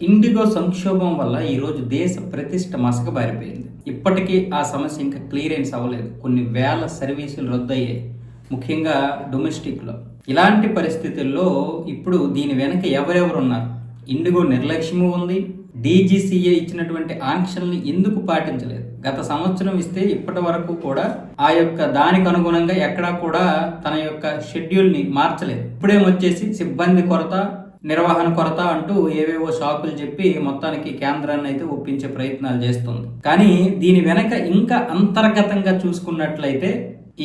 IndiGo సంక్షోభం వల్ల ఈరోజు దేశ ప్రతిష్ట మసకబారిపోయింది ఇప్పటికీ ఆ సమస్య ఇంకా క్లియరెన్స్ అవ్వలేదు. కొన్ని వేల సర్వీసులు రద్దయ్యాయి. ముఖ్యంగా డొమెస్టిక్లో. ఇలాంటి పరిస్థితుల్లో ఇప్పుడు దీని వెనక ఎవరెవరు ఉన్నారు ఇండిగో నిర్లక్ష్యము ఉంది. డీజీసీఏ ఇచ్చినటువంటి ఆంక్షల్ని ఎందుకు పాటించలేదు? గత సంవత్సరం ఇస్తే ఇప్పటి వరకు కూడా ఆ యొక్క దానికి అనుగుణంగా ఎక్కడా కూడా తన యొక్క షెడ్యూల్ని మార్చలేదు. ఇప్పుడేమొచ్చేసి సిబ్బంది కొరత నిర్వహణ కొరత అంటూ ఏవేవో షాకులు చెప్పి మొత్తానికి కేంద్రాన్ని అయితే ఒప్పించే ప్రయత్నాలు చేస్తుంది. కానీ దీని వెనక ఇంకా అంతర్గతంగా చూసుకున్నట్లయితే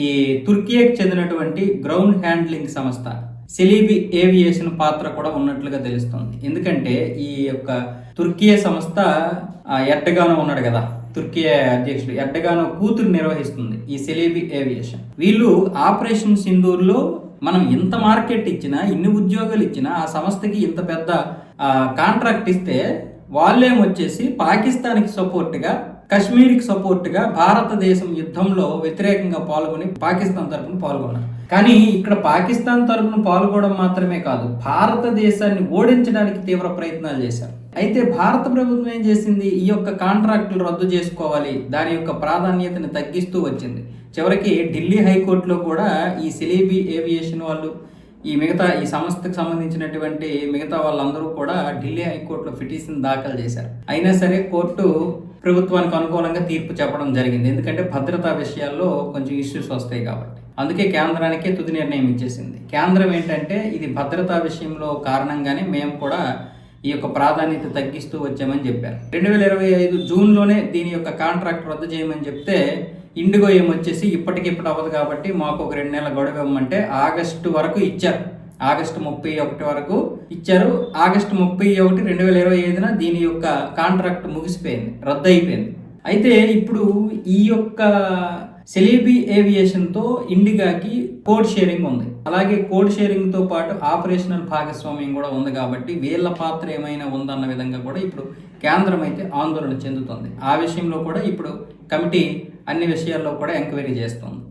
ఈ తుర్కియాకి చెందినటువంటి గ్రౌండ్ హ్యాండ్లింగ్ సంస్థ సెలీబి ఏవియేషన్ పాత్ర కూడా ఉన్నట్లుగా తెలుస్తుంది. ఎందుకంటే ఈ యొక్క తుర్కీయ సంస్థ ఎడ్డగానో ఉన్నాడు కదా తుర్కియా అధ్యక్షుడు ఎడ్డగానో కూతురు నిర్వహిస్తుంది ఈ సెలీబి ఏవియేషన్. వీళ్ళు ఆపరేషన్ సింధూర్లో మనం ఇంత మార్కెట్ ఇచ్చినా ఇన్ని ఉద్యోగాలు ఇచ్చినా ఆ సంస్థకి ఇంత పెద్ద కాంట్రాక్ట్ ఇస్తే వాళ్ళేమొచ్చేసి పాకిస్తాన్కి సపోర్ట్గా కశ్మీర్కి సపోర్ట్గా భారతదేశం యుద్ధంలో వ్యతిరేకంగా పాల్గొని పాకిస్తాన్ తరపున పాల్గొన్నారు. కానీ ఇక్కడ పాకిస్తాన్ తరపున పాల్గొనడం మాత్రమే కాదు భారతదేశాన్ని ఓడించడానికి తీవ్ర ప్రయత్నాలు చేశారు. అయితే భారత ప్రభుత్వం ఏం చేసింది? ఈ యొక్క కాంట్రాక్టులు రద్దు చేసుకోవాలి. దాని యొక్క ప్రాధాన్యతను తగ్గిస్తూ వచ్చింది. చివరికి ఢిల్లీ హైకోర్టులో కూడా ఈ సిలీబీ ఏవియేషన్ వాళ్ళు ఈ మిగతా ఈ సంస్థకు సంబంధించినటువంటి మిగతా వాళ్ళందరూ కూడా ఢిల్లీ హైకోర్టులో పిటిషన్ దాఖలు చేశారు. అయినా సరే కోర్టు ప్రభుత్వానికి అనుకూలంగా తీర్పు చెప్పడం జరిగింది. ఎందుకంటే భద్రతా విషయాల్లో కొంచెం ఇష్యూస్ వస్తాయి కాబట్టి. అందుకే కేంద్రానికే తుది నిర్ణయం ఇచ్చేసింది. కేంద్రం ఏంటంటే ఇది భద్రతా విషయంలో కారణంగానే మేము కూడా ఈ యొక్క ప్రాధాన్యత తగ్గిస్తూ వచ్చామని చెప్పారు. రెండు వేల ఇరవై ఐదు జూన్లోనే దీని యొక్క కాంట్రాక్ట్ రద్దు చేయమని చెప్తే ఇండిగో ఏమొచ్చేసి ఇప్పటికిప్పుడు అవ్వదు కాబట్టి మాకు ఒక రెండు నెలల గొడవ ఇవ్వమంటే ఆగస్టు వరకు ఇచ్చారు. ఆగస్టు ముప్పై ఒకటి వరకు ఇచ్చారు. ఆగస్టు ముప్పై ఒకటి రెండు వేల ఇరవై ఐదున దీని యొక్క కాంట్రాక్ట్ ముగిసిపోయింది రద్దు అయిపోయింది. అయితే ఇప్పుడు ఈ యొక్క సెలీబీ ఏవియేషన్తో ఇండిగాకి కోడ్ షేరింగ్ ఉంది. అలాగే కోడ్ షేరింగ్తో పాటు ఆపరేషనల్ భాగస్వామ్యం కూడా ఉంది కాబట్టి వీళ్ళ పాత్ర ఏమైనా ఉందన్న విధంగా కూడా ఇప్పుడు కేంద్రం అయితే ఆందోళన చెందుతుంది. ఆ విషయంలో కూడా ఇప్పుడు కమిటీ అన్ని విషయాల్లో కూడా ఎంక్వైరీ చేస్తుంది.